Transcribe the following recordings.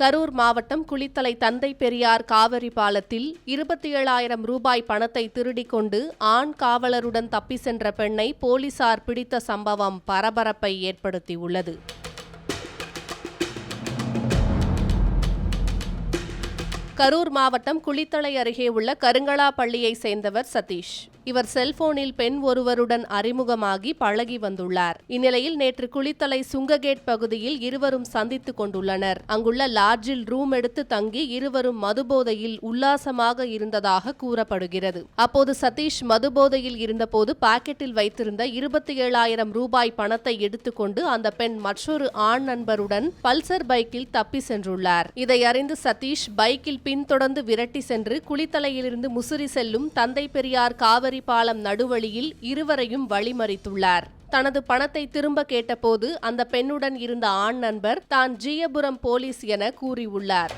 கரூர் மாவட்டம் குளித்தலை தந்தை பெரியார் காவிரி பாலத்தில் இருபத்தி ஏழாயிரம் ரூபாய் பணத்தை திருடிக் கொண்டு ஆண் காவலருடன் தப்பி சென்ற பெண்ணை போலீசார் பிடித்த சம்பவம் பரபரப்பை ஏற்படுத்தியுள்ளது. கரூர் மாவட்டம் குளித்தலை அருகே உள்ள கருங்களா பள்ளியை சேர்ந்தவர் சதீஷ். இவர் செல்போனில் பெண் ஒருவருடன் அறிமுகமாகி பழகி வந்துள்ளார். இந்நிலையில் நேற்று குளித்தலை சுங்ககேட் பகுதியில் இருவரும் சந்தித்துக் கொண்டுள்ளனர். அங்குள்ள லாட்ஜில் ரூம் எடுத்து தங்கி இருவரும் மதுபோதையில் உல்லாசமாக இருந்ததாக கூறப்படுகிறது. அப்போது சதீஷ் மதுபோதையில் இருந்தபோது பாக்கெட்டில் வைத்திருந்த இருபத்தி ஏழாயிரம் ரூபாய் பணத்தை எடுத்துக்கொண்டு அந்த பெண் மற்றொரு ஆண் நண்பருடன் பல்சர் பைக்கில் தப்பி சென்றுள்ளார். இதை அறிந்து சதீஷ் பைக்கில் பின்தொடர்ந்து விரட்டி சென்று குளித்தலையிலிருந்து முசிறி செல்லும் தந்தை பெரியார் காவிரி பாலம் நடுவழியில் இருவரையும் வழிமறித்துள்ளார். தனது பணத்தை திரும்ப கேட்டபோது அந்த பெண்ணுடன் இருந்த ஆண் நண்பர் தான் ஜீயபுரம் போலீஸ் என கூறியுள்ளார்.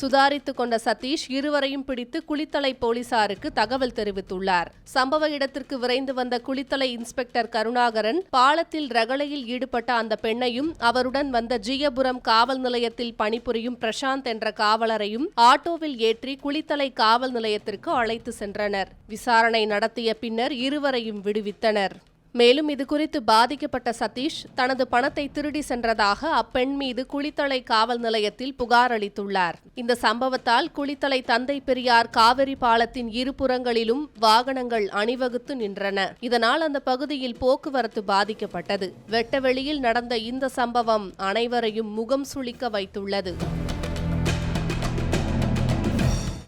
சுதாரித்து கொண்ட சதீஷ் இருவரையும் பிடித்து குளித்தலை போலீசாருக்கு தகவல் தெரிவித்துள்ளார். சம்பவ இடத்திற்கு விரைந்து வந்த குளித்தலை இன்ஸ்பெக்டர் கருணாகரன் பாலத்தில் ரகளையில் ஈடுபட்ட அந்த பெண்ணையும் அவருடன் வந்த ஜியபுரம் காவல் நிலையத்தில் பணிபுரியும் பிரசாந்த் என்ற காவலரையும் ஆட்டோவில் ஏற்றி குளித்தலை காவல் நிலையத்திற்கு அழைத்து சென்றனர். விசாரணை நடத்திய பின்னர் இருவரையும் விடுவித்தனர். மேலும் இது குறித்து பாதிக்கப்பட்ட சதீஷ் தனது பணத்தை திருடி சென்றதாக அப்பெண் மீது குளித்தலை காவல் நிலையத்தில் புகார் அளித்துள்ளார். இந்த சம்பவத்தால் குளித்தலை தந்தை பெரியார் காவிரி பாலத்தின் இருபுறங்களிலும் வாகனங்கள் அணிவகுத்து நின்றன. இதனால் அந்த பகுதியில் போக்குவரத்து பாதிக்கப்பட்டது. வெட்டவெளியில் நடந்த இந்த சம்பவம் அனைவரையும் முகம் சுளிக்க வைத்துள்ளது.